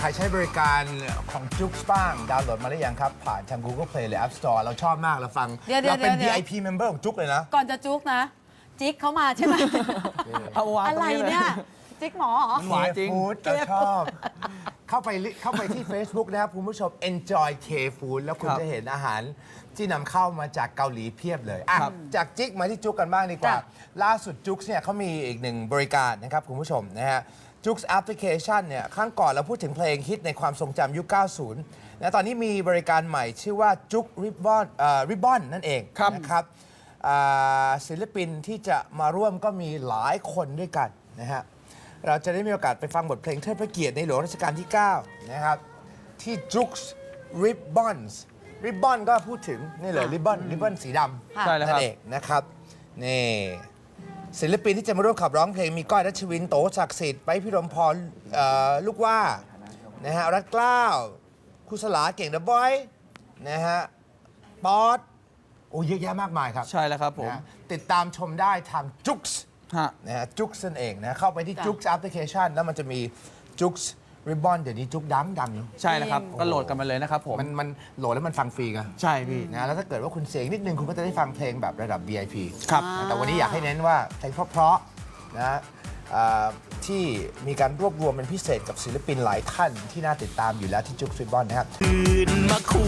ใครใช้บริการของจุ๊กบ้างดาวน์โหลดมาหรือยังครับ ผ่านทาง Google Play หรือ App Store เราชอบมากเราฟัง เดี๋ยวเดี๋ยวเราเป็นเดี๋ยว VIP member ของจุ๊กเลยนะ ก่อนจะจุกนะ จิ๊กเขามาใช่ไหมเอาวางอะไรตงลเนี่ย จิ๊กหมอเหรอ หวานจริง K Food เราชอบ เข้าไปลิเข้าไปที่ Facebook นะครับคุณผู้ชม enjoy K Food แล้วคุณครับจะเห็นอาหารที่นำเข้ามาจากเกาหลีเพียบเลยอะครับ จากจิ๊กมาที่จุ๊กกันบ้างดีกว่า จ้ะ ล่าสุดจุ๊กเนี่ยเขามีอีกหนึ่งบริการนะครับคุณผู้ชมนะฮะจุ๊กแอปพลิเคชันเนี่ยครั้งก่อนเราพูดถึงเพลงฮิตในความทรงจำยุค 90 นะตอนนี้มีบริการใหม่ชื่อว่าจุ๊กริบบอนริบบอนนั่นเองครับ นะครับอ่าศิลปินที่จะมาร่วมก็มีหลายคนด้วยกันนะฮะ เราจะได้มีโอกาสไปฟังบทเพลงเทิดพระเกียรติในหลวงรัชกาลที่ 9 นะครับ ที่ Jux Ribbons Ribbon ก็พูดถึง นี่เลย Ribbon Ribbon สีดำค่ะใช่แล้วคนั่รับนเองนะครับ นี่ ศิลปินที่จะมาร่วมขับร้องเพลงมีก้อยรัชวินโตศักดิ์สิทธิ์ไปพิรมพรเอ่อลูกว่า นะฮะ รัฐเกล้าวคุสลาเก่งเดอะบอย นะฮะ ป๊อตโอ้เยอะแยะมากมายครับ ใช่แล้วครับผม นะฮะติดตามชมได้ทาง Jux ฮะ นะฮะจุกนั่นเองนะเข้าไปที่จ้ะ จุกแอปพลิเคชันแล้วมันจะมีจุกริบบอนเดี๋ยวนี้จุกดังดังอยู่ใช่แล้วครับ ก็โหลดกันมาเลยนะครับผม มันมันโหลดแล้วมันฟังฟรีไงใช่พี่ นะแล้วถ้าเกิดว่าคุณเสียงนิดนึงคุณก็จะได้ฟังเพลงแบบระดับ VIP ครับ นะแต่วันนี้อยากให้เน้นว่าเพลงเพราะๆนะอ่าที่มีการรวบรวมเป็นพิเศษกับศิลปินหลายท่านที่น่าติดตามอยู่แล้วที่จุกริบบอนนะครับตื่นมาคุยตื่นมาคุ